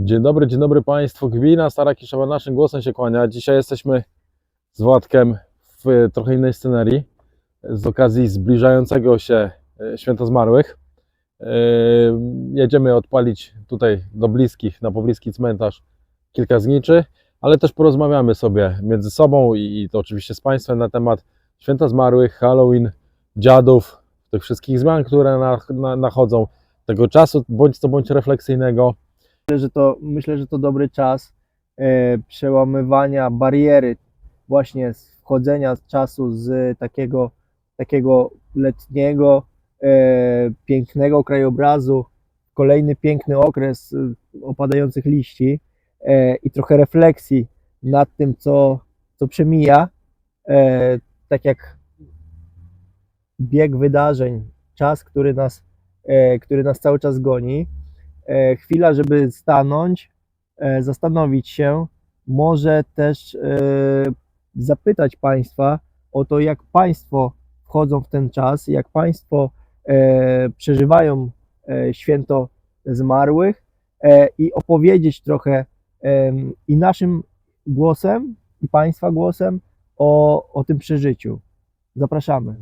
Dzień dobry, dzień dobry Państwu. Gmina Stara Kiszowa naszym głosem się kłania. Dzisiaj jesteśmy z Władkiem w trochę innej scenerii z okazji zbliżającego się e, Święta Zmarłych. E, Jedziemy odpalić tutaj do bliskich, na pobliski cmentarz kilka zniczy, ale też porozmawiamy sobie między sobą i, to oczywiście z Państwem na temat Święta Zmarłych, Halloween, dziadów, tych wszystkich zmian, które na, na, nachodzą, tego czasu bądź co bądź refleksyjnego. Myślę, że to, myślę, że to dobry czas e, przełamywania bariery właśnie wchodzenia z czasu z takiego, takiego letniego, e, pięknego krajobrazu, kolejny piękny okres e, opadających liści i trochę refleksji nad tym, co, co przemija, tak jak bieg wydarzeń, czas, który nas, który nas cały czas goni, chwila, żeby stanąć, e, zastanowić się, może też e, zapytać Państwa o to, jak Państwo wchodzą w ten czas, jak Państwo e, przeżywają e, święto zmarłych e, i opowiedzieć trochę i naszym głosem, i Państwa głosem o, o tym przeżyciu. Zapraszamy.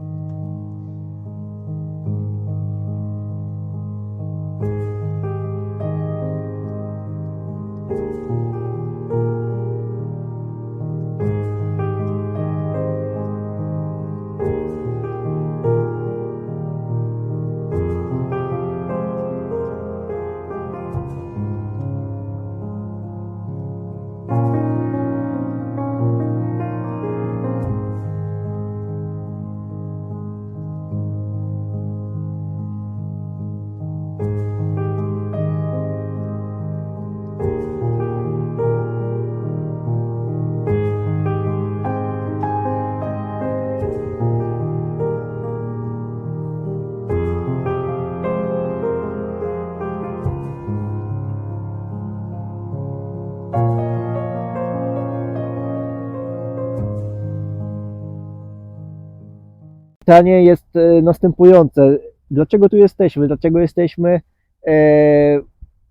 Pytanie jest e, następujące. Dlaczego tu jesteśmy? Dlaczego jesteśmy e,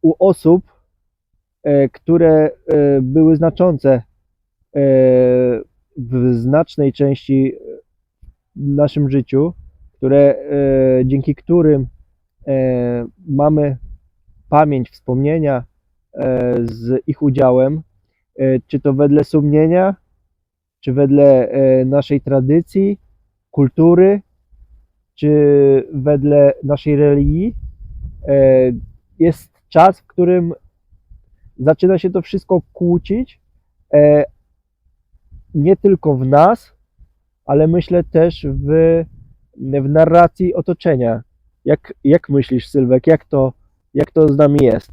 u osób, e, które były znaczące w znacznej części w naszym życiu, które, dzięki którym mamy pamięć, wspomnienia z ich udziałem, czy to wedle sumienia, czy wedle naszej tradycji, kultury, czy wedle naszej religii, e, jest czas, w którym zaczyna się to wszystko kłócić, e, nie tylko w nas, ale myślę też w, w narracji otoczenia. Jak, jak myślisz, Sylwek, jak to, jak to z nami jest?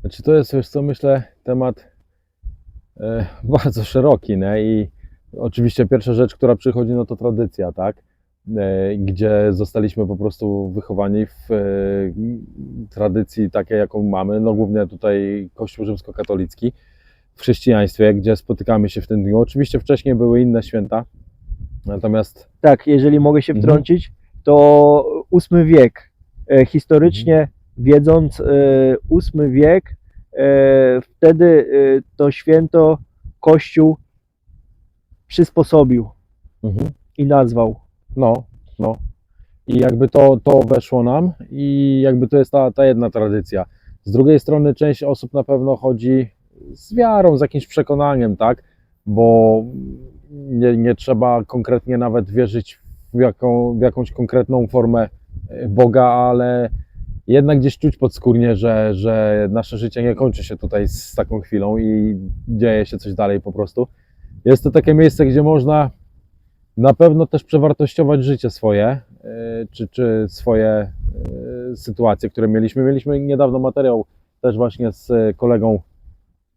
Znaczy to jest, wiesz co, myślę, temat e, bardzo szeroki, nie? I oczywiście pierwsza rzecz, która przychodzi, no to tradycja, tak? E, gdzie zostaliśmy po prostu wychowani w e, tradycji takiej, jaką mamy, no głównie tutaj Kościół rzymskokatolicki, w chrześcijaństwie, gdzie spotykamy się w tym dniu. Oczywiście wcześniej były inne święta, natomiast Tak, jeżeli mogę się Mhm. wtrącić, to ósmy wiek. E, Historycznie wiedząc, e, ósmy wiek, wtedy to święto Kościół przysposobił mhm. i nazwał. No, no. I jakby to, to weszło nam i jakby to jest ta, ta jedna tradycja. Z drugiej strony część osób na pewno chodzi z wiarą, z jakimś przekonaniem, tak? Bo nie, nie trzeba konkretnie nawet wierzyć w, jaką, w jakąś konkretną formę e, Boga, ale jednak gdzieś czuć podskórnie, że, że nasze życie nie kończy się tutaj z taką chwilą i dzieje się coś dalej po prostu. Jest to takie miejsce, gdzie można na pewno też przewartościować życie swoje, e, czy, czy swoje e, sytuacje, które mieliśmy. Mieliśmy niedawno materiał też właśnie z kolegą,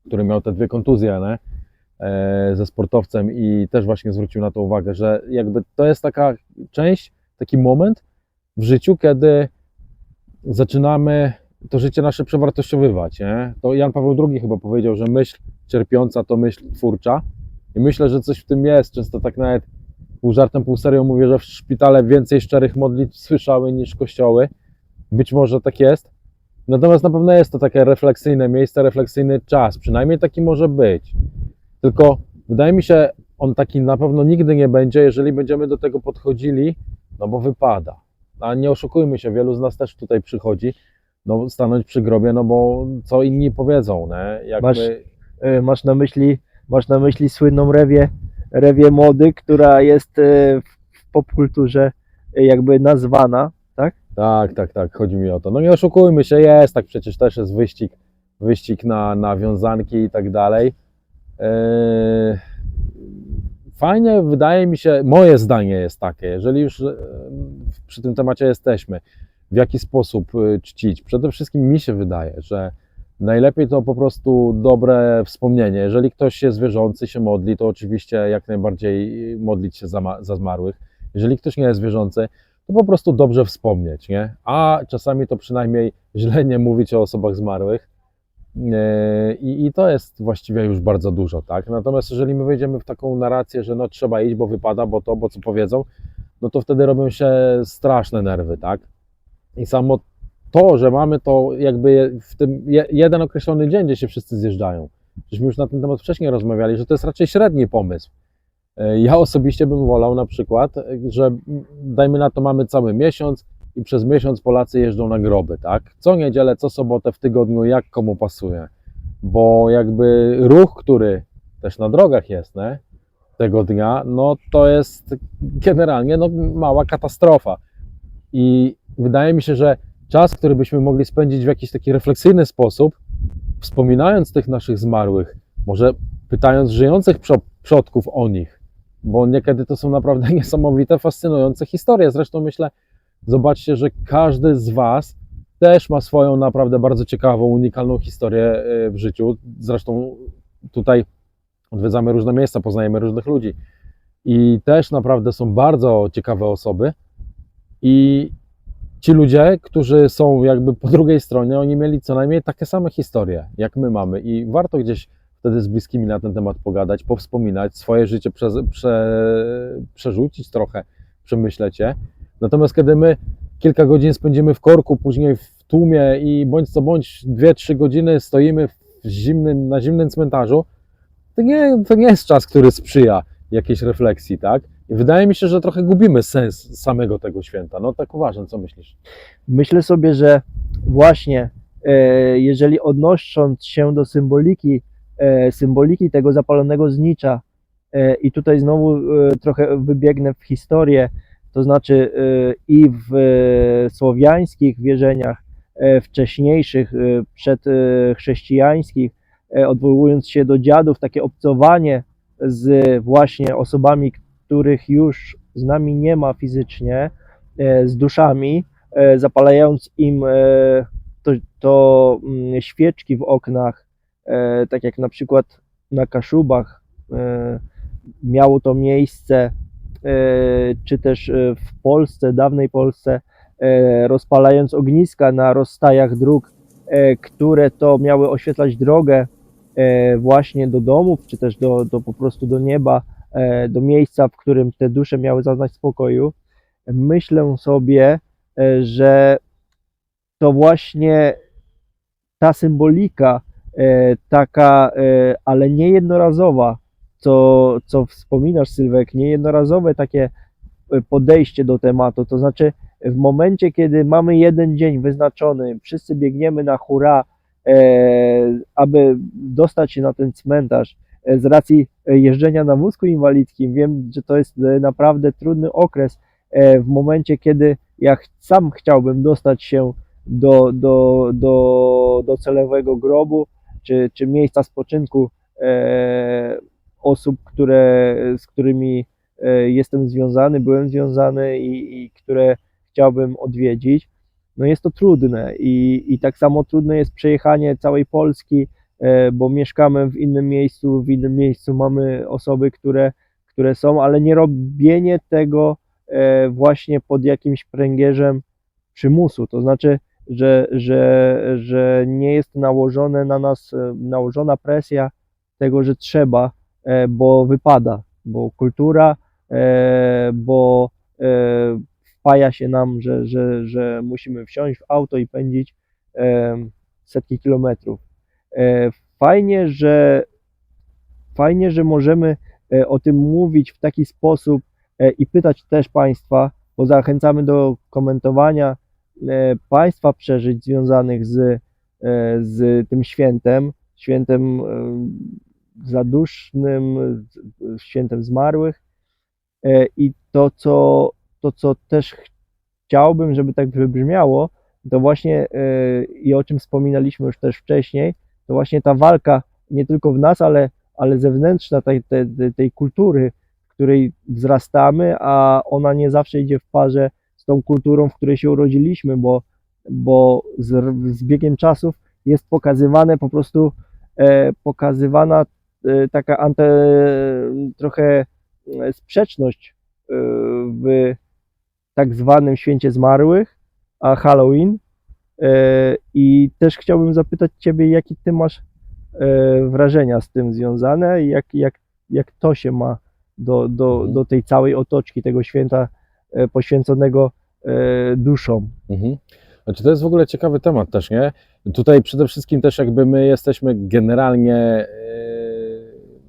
który miał te dwie kontuzje? E, ze sportowcem i też właśnie zwrócił na to uwagę, że jakby to jest taka część, taki moment w życiu, kiedy zaczynamy to życie nasze przewartościowywać. Nie? To Jan Paweł II chyba powiedział, że myśl cierpiąca to myśl twórcza. I myślę, że coś w tym jest. Często tak nawet pół żartem, pół serio mówię, że w szpitale więcej szczerych modlitw słyszały niż kościoły. Być może tak jest. Natomiast na pewno jest to takie refleksyjne miejsce, refleksyjny czas, przynajmniej taki może być. Tylko wydaje mi się, on taki na pewno nigdy nie będzie, jeżeli będziemy do tego podchodzili, no bo wypada. A nie oszukujmy się, wielu z nas też tutaj przychodzi, no stanąć przy grobie, no bo co inni powiedzą, nie? Jak Masz- E, Masz na myśli, masz na myśli słynną rewię, rewię mody, która jest e, w- popkulturze e, jakby nazwana, tak? Tak, tak, tak, chodzi mi o to. No nie oszukujmy się, jest tak, przecież też jest wyścig, wyścig na, na wiązanki i tak dalej. Eee, Fajnie, wydaje mi się, moje zdanie jest takie, jeżeli już e, przy tym temacie jesteśmy, w jaki sposób e, czcić. Przede wszystkim mi się wydaje, że najlepiej to po prostu dobre wspomnienie. Jeżeli ktoś jest wierzący, się modli, to oczywiście jak najbardziej modlić się za, za zmarłych. Jeżeli ktoś nie jest wierzący, to po prostu dobrze wspomnieć, nie? A czasami to przynajmniej źle nie mówić o osobach zmarłych. Yy, I, I to jest właściwie już bardzo dużo, tak? Natomiast jeżeli my wejdziemy w taką narrację, że no trzeba iść, bo wypada, bo to, bo co powiedzą, no to wtedy robią się straszne nerwy, tak? I samo to, że mamy to jakby w tym je- jeden określony dzień, gdzie się wszyscy zjeżdżają. Żeśmy już na ten temat wcześniej rozmawiali, że to jest raczej średni pomysł. E, Ja osobiście bym wolał na przykład, że dajmy na to mamy cały miesiąc i przez miesiąc Polacy jeżdżą na groby, tak? Co niedzielę, co sobotę w tygodniu, jak komu pasuje. Bo jakby ruch, który też na drogach jest? Tego dnia, no to jest generalnie no, mała katastrofa. I wydaje mi się, że czas, który byśmy mogli spędzić w jakiś taki refleksyjny sposób, wspominając tych naszych zmarłych, może pytając żyjących przo- przodków o nich, bo niekiedy to są naprawdę niesamowite, fascynujące historie. Zresztą myślę, zobaczcie, że każdy z Was też ma swoją naprawdę bardzo ciekawą, unikalną historię e, w życiu. Zresztą tutaj odwiedzamy różne miejsca, poznajemy różnych ludzi i też naprawdę są bardzo ciekawe osoby. I ci ludzie, którzy są jakby po drugiej stronie, oni mieli co najmniej takie same historie, jak my mamy, i warto gdzieś wtedy z bliskimi na ten temat pogadać, powspominać, swoje życie prze, prze, przerzucić trochę, przemyśleć je. Natomiast kiedy my kilka godzin spędzimy w korku, później w tłumie i bądź co bądź 2-3 godziny stoimy zimnym, na zimnym cmentarzu, to nie, to nie jest czas, który sprzyja jakiejś refleksji, tak? I wydaje mi się, że trochę gubimy sens samego tego święta. No tak uważam, co myślisz? Myślę sobie, że właśnie e, jeżeli odnosząc się do symboliki, e, symboliki tego zapalonego znicza e, i tutaj znowu trochę wybiegnę w historię, to znaczy i w słowiańskich wierzeniach wcześniejszych, przedchrześcijańskich, odwołując się do dziadów, takie obcowanie z właśnie osobami, których już z nami nie ma fizycznie, e, z duszami, e, zapalając im e, to, to mm, świeczki w oknach, tak jak na przykład na Kaszubach miało to miejsce, czy też w Polsce, dawnej Polsce, rozpalając ogniska na rozstajach dróg, które to miały oświetlać drogę właśnie do domów, czy też do, do po prostu do nieba, do miejsca, w którym te dusze miały zaznać spokoju. Myślę sobie, e, że to właśnie ta symbolika, e, taka, e, ale nie jednorazowa, co, co wspominasz, Sylwek, niejednorazowe takie e, podejście do tematu. To znaczy, w momencie, kiedy mamy jeden dzień wyznaczony, wszyscy biegniemy na hura, e, aby dostać się na ten cmentarz. Z racji e, jeżdżenia na wózku inwalidzkim, wiem, że to jest e, naprawdę trudny okres. E, W momencie, kiedy ja sam chciałbym dostać się do, do, do, do celowego grobu, czy, czy miejsca spoczynku osób, które, z którymi jestem związany, byłem związany i, i które chciałbym odwiedzić. No jest to trudne i, i tak samo trudne jest przejechanie całej Polski, bo mieszkamy w innym miejscu, w innym miejscu mamy osoby, które, które są, ale nie robienie tego e, właśnie pod jakimś pręgierzem przymusu, to znaczy, że, że, że nie jest nałożone na nas, e, nałożona presja tego, że trzeba, e, bo wypada, bo kultura, e, bo e, wpaja się nam, że, że, że musimy wsiąść w auto i pędzić setki kilometrów. E, Fajnie, że fajnie, że możemy e, o tym mówić w taki sposób e, i pytać też Państwa, bo zachęcamy do komentowania Państwa przeżyć związanych z, z tym świętem, świętem zadusznym, świętem zmarłych. I to co, to, co też chciałbym, żeby tak wybrzmiało, to właśnie i o czym wspominaliśmy już też wcześniej, to właśnie ta walka nie tylko w nas, ale, ale zewnętrzna tej, tej, tej kultury, w której wzrastamy, a ona nie zawsze idzie w parze z tą kulturą, w której się urodziliśmy, bo, bo z, z biegiem czasów jest pokazywane po prostu e, pokazywana e, taka ante, trochę e, sprzeczność e, w tak zwanym święcie zmarłych, a Halloween. E, I też chciałbym zapytać Ciebie, jakie Ty masz e, wrażenia z tym związane i jak, jak, jak to się ma do, do, Mhm. do tej całej otoczki tego święta e, poświęconego duszom. Mhm. Znaczy to jest w ogóle ciekawy temat też, nie? Tutaj przede wszystkim też jakby my jesteśmy generalnie,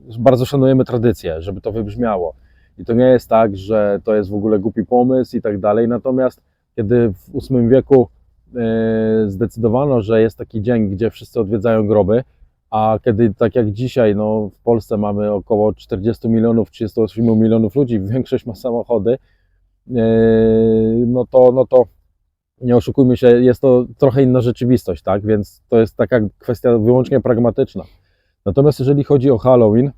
yy, bardzo szanujemy tradycję, żeby to wybrzmiało. I to nie jest tak, że to jest w ogóle głupi pomysł i tak dalej. Natomiast kiedy w VIII wieku zdecydowano, że jest taki dzień, gdzie wszyscy odwiedzają groby, a kiedy tak jak dzisiaj, no w Polsce mamy około 40 milionów, 38 milionów ludzi, większość ma samochody, yy, no to, no to nie oszukujmy się, jest to trochę inna rzeczywistość, tak? Więc to jest taka kwestia wyłącznie pragmatyczna. Natomiast jeżeli chodzi o Halloween,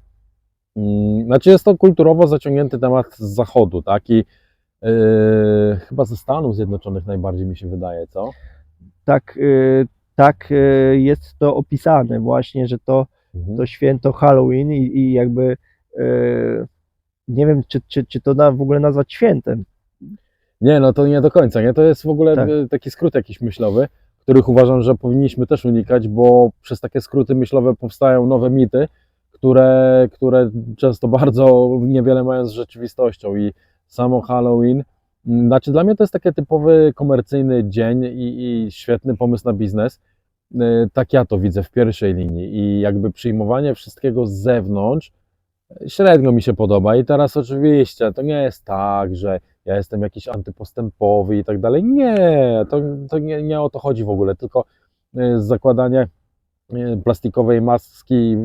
mm, znaczy jest to kulturowo zaciągnięty temat z zachodu, tak? I yy, chyba ze Stanów Zjednoczonych najbardziej mi się wydaje, co? Tak, e, tak e, jest to opisane właśnie, że to, Mhm. to święto Halloween i, i jakby e, nie wiem, czy, czy, czy to na, w ogóle nazwać świętem. Nie, no to nie do końca, nie? To jest w ogóle Tak. taki skrót jakiś myślowy, których uważam, że powinniśmy też unikać, bo przez takie skróty myślowe powstają nowe mity, które, które często bardzo niewiele mają z rzeczywistością i samo Halloween, znaczy dla mnie to jest taki typowy komercyjny dzień i, i świetny pomysł na biznes. Y, Tak ja to widzę w pierwszej linii i jakby przyjmowanie wszystkiego z zewnątrz y, średnio mi się podoba i teraz oczywiście to nie jest tak, że ja jestem jakiś antypostępowy i tak dalej. Nie, to, to nie, nie o to chodzi w ogóle, tylko y, zakładanie plastikowej maski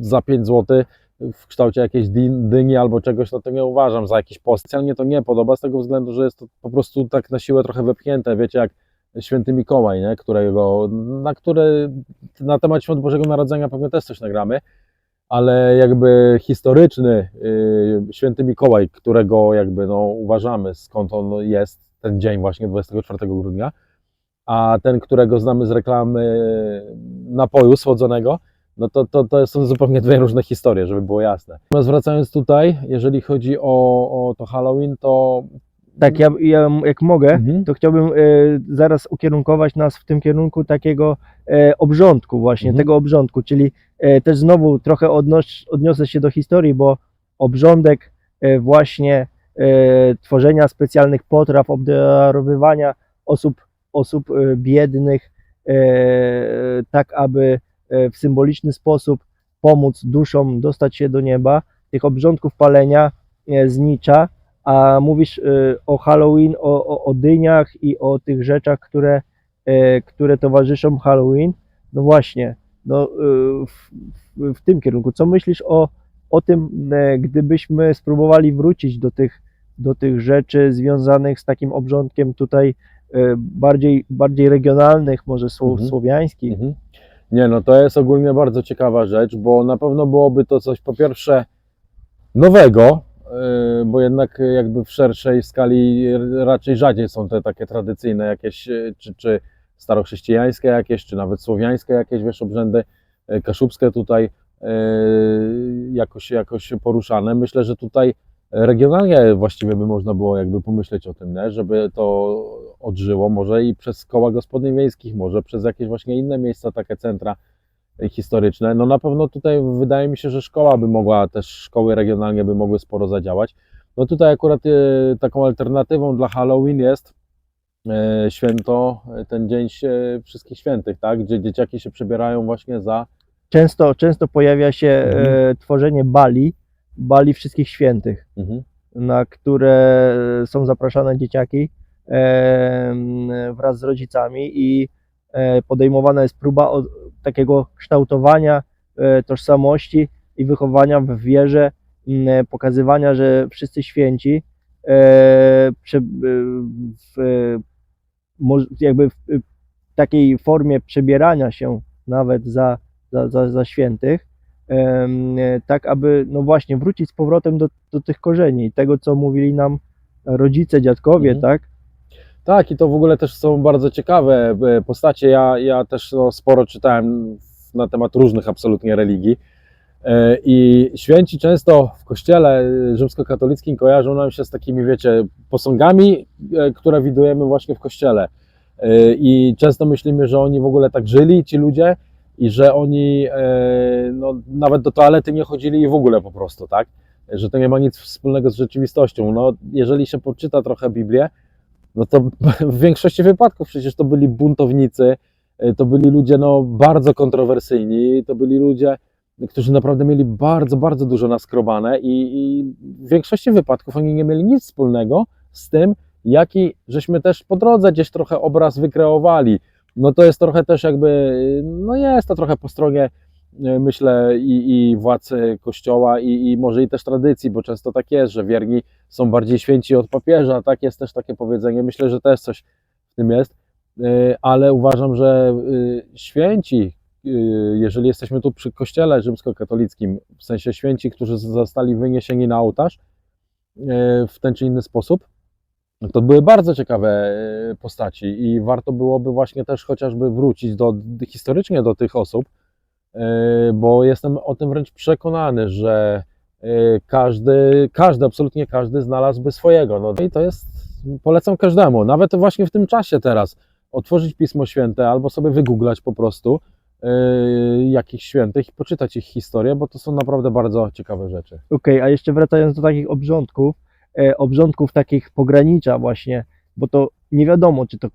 za 5 zł w kształcie jakiejś dy- dyni albo czegoś, to nie uważam za jakiś post. Specjalnie to nie podoba z tego względu, że jest to po prostu tak na siłę trochę wepchnięte, wiecie, jak Święty Mikołaj, nie? Którego, na który na temat Świąt Bożego Narodzenia pewnie też coś nagramy, ale jakby historyczny y, Święty Mikołaj, którego jakby no, uważamy skąd on jest, ten dzień właśnie 24 grudnia, a ten, którego znamy z reklamy napoju słodzonego, no to, to, to są zupełnie dwie różne historie, żeby było jasne. Natomiast wracając tutaj, jeżeli chodzi o, o to Halloween, to... Tak, ja, ja jak mogę, Mhm. to chciałbym e, zaraz ukierunkować nas w tym kierunku takiego e, obrządku właśnie, Mhm. tego obrządku, czyli e, też znowu trochę odnoś, odniosę się do historii, bo obrządek właśnie tworzenia specjalnych potraw, obdarowywania osób, osób biednych, tak aby w symboliczny sposób pomóc duszom dostać się do nieba, tych obrządków palenia e, znicza, a mówisz y, o Halloween, o, o, o dyniach i o tych rzeczach, które, e, które towarzyszą Halloween. No właśnie, no, w, w, w tym kierunku. Co myślisz o, o tym, e, gdybyśmy spróbowali wrócić do tych, do tych rzeczy związanych z takim obrządkiem tutaj e, bardziej, bardziej regionalnych, może Mhm. słowiańskich? Mhm. Nie, no to jest ogólnie bardzo ciekawa rzecz, bo na pewno byłoby to coś po pierwsze nowego, yy, bo jednak jakby w szerszej skali raczej rzadziej są te takie tradycyjne jakieś, yy, czy, czy starochrześcijańskie jakieś, czy nawet słowiańskie jakieś, wiesz, obrzędy yy, kaszubskie tutaj jakoś, jakoś poruszane. Myślę, że tutaj regionalnie właściwie by można było jakby pomyśleć o tym, nie? żeby to odżyło, może i przez koła gospodyń wiejskich, może przez jakieś właśnie inne miejsca, takie centra historyczne. No na pewno tutaj wydaje mi się, że szkoła by mogła, też szkoły regionalnie by mogły sporo zadziałać. No tutaj akurat e, taką alternatywą dla Halloween jest e, święto, e, ten dzień wszystkich świętych, tak? Gdzie dzieciaki się przebierają właśnie za. Często, często pojawia się Mhm. e, tworzenie bali, bali wszystkich świętych. Mhm. na które są zapraszane dzieciaki wraz z rodzicami i e, podejmowana jest próba takiego kształtowania e, tożsamości i wychowania w wierze, pokazywania, że wszyscy święci e, w, jakby w takiej formie przebierania się nawet za, za, za, za świętych, tak aby no właśnie wrócić z powrotem do, do tych korzeni, tego co mówili nam rodzice, dziadkowie, Mhm. tak? Tak, i to w ogóle też są bardzo ciekawe e, postacie. Ja, ja też no, sporo czytałem na temat różnych absolutnie religii. E, I święci często w kościele rzymskokatolickim kojarzą nam się z takimi, wiecie, posągami, e, które widujemy właśnie w kościele. I często myślimy, że oni w ogóle tak żyli, ci ludzie, i że oni no, nawet do toalety nie chodzili i w ogóle po prostu, tak? Że to nie ma nic wspólnego z rzeczywistością. No, jeżeli się poczyta trochę Biblię, no to w większości wypadków przecież to byli buntownicy, y, to byli ludzie no, bardzo kontrowersyjni, to byli ludzie, którzy naprawdę mieli bardzo, bardzo dużo naskrobane i, i w większości wypadków oni nie mieli nic wspólnego z tym, jaki żeśmy też po drodze gdzieś trochę obraz wykreowali. No to jest trochę też jakby, no jest to trochę po stronie myślę i, i władz kościoła i, i może i też tradycji, bo często tak jest, że wierni są bardziej święci od papieża, tak jest też takie powiedzenie. Myślę, że też coś w tym jest, Y, ale uważam, że y, święci, jeżeli jesteśmy tu przy kościele rzymskokatolickim, w sensie święci, którzy zostali wyniesieni na ołtarz w ten czy inny sposób, to były bardzo ciekawe postaci. I warto byłoby właśnie też chociażby wrócić do, historycznie do tych osób, bo jestem o tym wręcz przekonany, że y, każdy, każdy, absolutnie każdy znalazłby swojego. No i to jest, polecam każdemu, nawet właśnie w tym czasie teraz, otworzyć Pismo Święte albo sobie wygooglać po prostu y, jakichś świętych i poczytać ich historię, bo to są naprawdę bardzo ciekawe rzeczy. Okej, a jeszcze wracając do takich obrządków, e, obrządków takich pogranicza właśnie, bo to nie wiadomo, czy to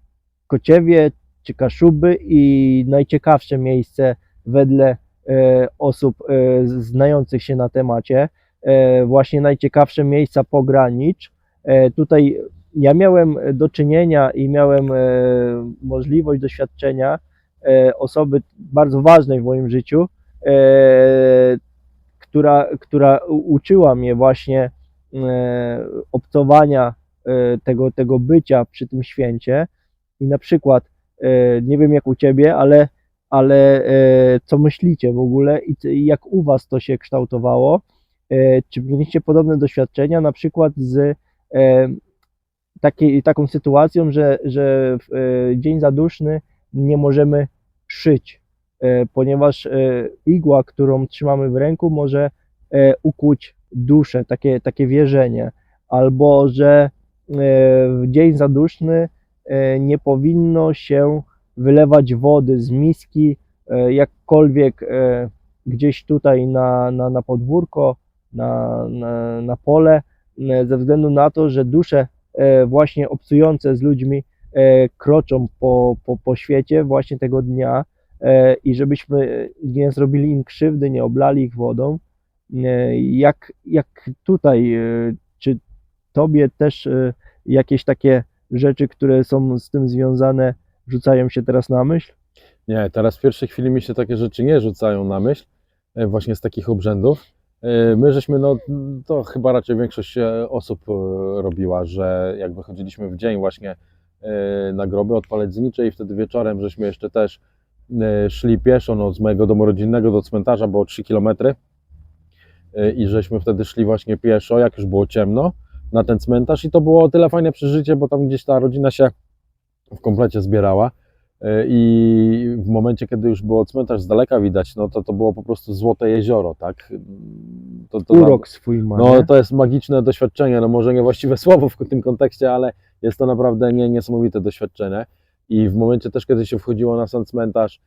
Kociewie, czy Kaszuby i najciekawsze miejsce wedle e, osób e, znających się na temacie, e, właśnie najciekawsze miejsca pogranicz. Tutaj ja miałem do czynienia i miałem możliwość doświadczenia osoby bardzo ważnej w moim życiu, która, która uczyła mnie właśnie obcowania tego, tego bycia przy tym święcie. I na przykład, nie wiem jak u ciebie, ale, ale e, co myślicie w ogóle i jak u was to się kształtowało? E, Czy mieliście podobne doświadczenia, na przykład z e, takiej, taką sytuacją, że, że w dzień zaduszny nie możemy szyć, ponieważ igła, którą trzymamy w ręku, może ukłuć duszę, takie, takie wierzenie, albo że w dzień zaduszny nie powinno się wylewać wody z miski, e, jakkolwiek e, gdzieś tutaj na, na, na podwórko, na, na, na pole, e, ze względu na to, że dusze właśnie obcujące z ludźmi kroczą po, po, po świecie właśnie tego dnia i żebyśmy nie zrobili im krzywdy, nie oblali ich wodą. Jak, jak tutaj, czy tobie też jakieś takie rzeczy, które są z tym związane, rzucają się teraz na myśl? Nie, teraz w pierwszej chwili mi się takie rzeczy nie rzucają na myśl, e, właśnie z takich obrzędów. E, My żeśmy, no to chyba raczej większość e, osób robiła, że jak wychodziliśmy w dzień właśnie na groby odpalać znicze i wtedy wieczorem żeśmy jeszcze też szli pieszo no, z mojego domu rodzinnego do cmentarza, było 3 km i żeśmy wtedy szli właśnie pieszo, jak już było ciemno, na ten cmentarz i to było o tyle fajne przeżycie, bo tam gdzieś ta rodzina się w komplecie zbierała. E, I w momencie, kiedy już było cmentarz z daleka widać, no to to było po prostu złote jezioro, tak? To, to Urok swój ma. no to jest magiczne doświadczenie, no może niewłaściwe słowo w tym kontekście, ale jest to naprawdę nie, niesamowite doświadczenie. I w momencie też, kiedy się wchodziło na sam cmentarz,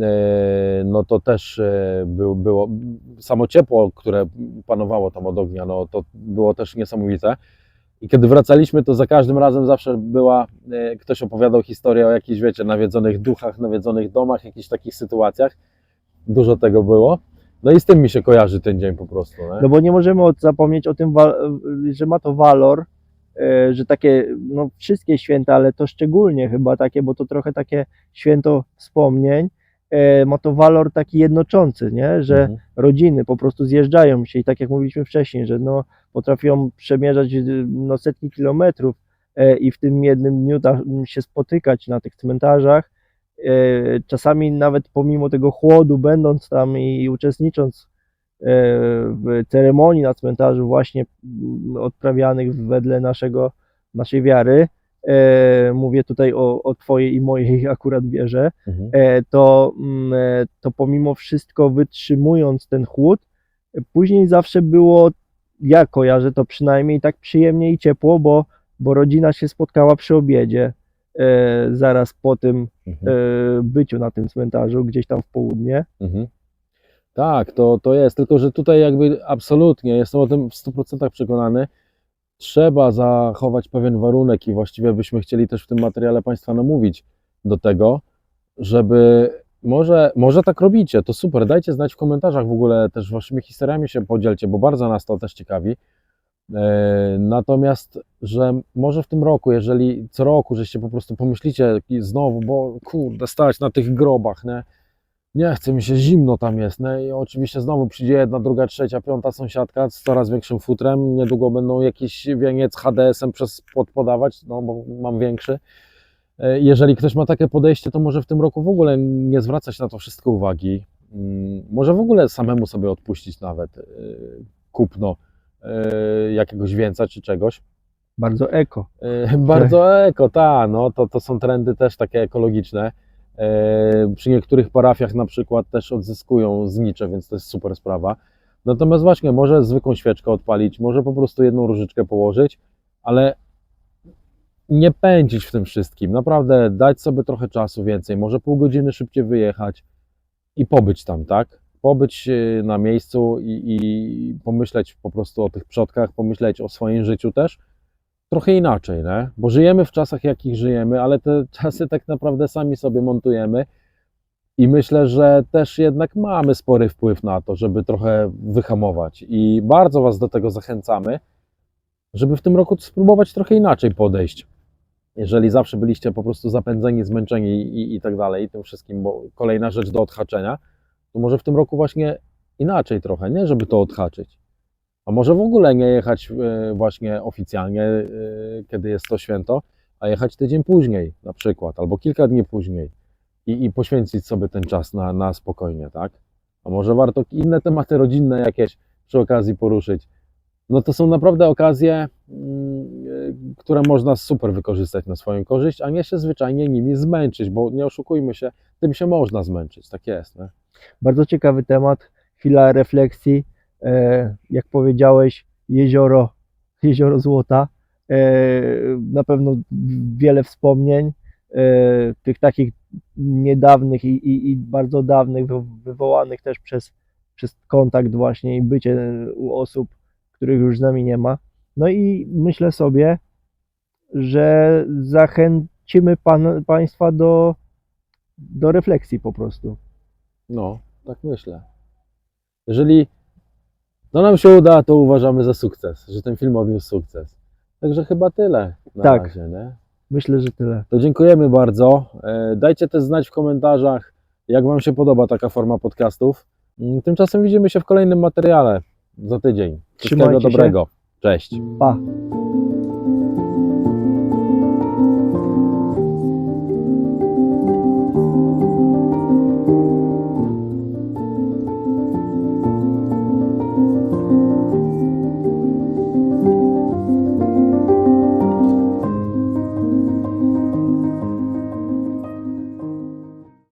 e, no to też e, był, było samo ciepło, które panowało tam od ognia, no to było też niesamowite. I kiedy wracaliśmy, to za każdym razem zawsze była, e, ktoś opowiadał historię o jakichś, wiecie, nawiedzonych duchach, nawiedzonych domach, jakichś takich sytuacjach. Dużo tego było. No i z tym mi się kojarzy ten dzień po prostu. Nie? No bo nie możemy zapomnieć o tym, że ma to walor, e, że takie, no wszystkie święta, ale to szczególnie chyba takie, bo to trochę takie święto wspomnień, ma to walor taki jednoczący, nie? że Mhm. rodziny po prostu zjeżdżają się i tak jak mówiliśmy wcześniej, że no, potrafią przemierzać y, no, setki kilometrów e, i w tym jednym dniu się spotykać na tych cmentarzach. E, Czasami nawet pomimo tego chłodu, będąc tam i uczestnicząc e, w ceremonii na cmentarzu właśnie odprawianych wedle naszego, naszej wiary, e, mówię tutaj o, o Twojej i mojej akurat wierze, Mhm. e, to, mm, e, to pomimo wszystko wytrzymując ten chłód, później zawsze było, ja kojarzę to przynajmniej tak przyjemnie i ciepło, bo, bo rodzina się spotkała przy obiedzie e, zaraz po tym Mhm. e, byciu na tym cmentarzu, gdzieś tam w południe. Mhm. Tak, to, to jest, tylko że tutaj jakby absolutnie, jestem o tym w 100% przekonany, trzeba zachować pewien warunek i właściwie byśmy chcieli też w tym materiale Państwa namówić do tego, żeby może, może tak robicie, to super, dajcie znać w komentarzach w ogóle też waszymi historiami się podzielcie, bo bardzo nas to też ciekawi. E, Natomiast, że może w tym roku, jeżeli co roku, żeście po prostu pomyślicie znowu, bo kurde, stać na tych grobach, nie? Nie chce mi się, zimno tam jest. No i oczywiście znowu przyjdzie jedna, druga, trzecia, piąta sąsiadka z coraz większym futrem. Niedługo będą jakiś wieniec HDS-em przez płot podawać, no bo mam większy. E, Jeżeli ktoś ma takie podejście, to może w tym roku w ogóle nie zwracać na to wszystko uwagi. Mm, Może w ogóle samemu sobie odpuścić nawet e, kupno e, jakiegoś więca czy czegoś. Bardzo eko. Bardzo eko, ta, no to, to są trendy też takie ekologiczne. E, Przy niektórych parafiach na przykład też odzyskują znicze, więc to jest super sprawa. Natomiast właśnie, może zwykłą świeczkę odpalić, może po prostu jedną różyczkę położyć, ale nie pędzić w tym wszystkim. Naprawdę dać sobie trochę czasu więcej, może pół godziny szybciej wyjechać i pobyć tam, tak? Pobyć e, na miejscu i, i pomyśleć po prostu o tych przodkach, pomyśleć o swoim życiu też trochę inaczej, nie? bo żyjemy w czasach, jakich żyjemy, ale te czasy tak naprawdę sami sobie montujemy i myślę, że też jednak mamy spory wpływ na to, żeby trochę wyhamować i bardzo Was do tego zachęcamy, żeby w tym roku spróbować trochę inaczej podejść. Jeżeli zawsze byliście po prostu zapędzeni, zmęczeni i, i tak dalej, tym wszystkim, bo kolejna rzecz do odhaczenia, to może w tym roku właśnie inaczej trochę, nie? Żeby to odhaczyć. A może w ogóle nie jechać e, właśnie oficjalnie, e, kiedy jest to święto, a jechać tydzień później na przykład, albo kilka dni później i, i poświęcić sobie ten czas na, na spokojnie, tak? A może warto inne tematy rodzinne jakieś przy okazji poruszyć. No to są naprawdę okazje, mm, e, które można super wykorzystać na swoją korzyść, a nie się zwyczajnie nimi zmęczyć, bo nie oszukujmy się, tym się można zmęczyć, tak jest. Nie? Bardzo ciekawy temat, chwila refleksji. E, jak powiedziałeś, jezioro, jezioro złota. E, na pewno wiele wspomnień, e, tych takich niedawnych i, i, i bardzo dawnych, wy- wywołanych też przez, przez kontakt właśnie i bycie u osób, których już z nami nie ma. No i myślę sobie, że zachęcimy pan, Państwa do, do refleksji po prostu. No, tak myślę. Jeżeli to nam się uda, to uważamy za sukces, że ten film odniósł sukces. Także chyba tyle na Tak. razie, nie? Myślę, że tyle. To dziękujemy bardzo. E, Dajcie też znać w komentarzach, jak Wam się podoba taka forma podcastów. Mm, Tymczasem widzimy się w kolejnym materiale za tydzień. Wszystkiego Trzymajcie się. dobrego. Cześć. Pa!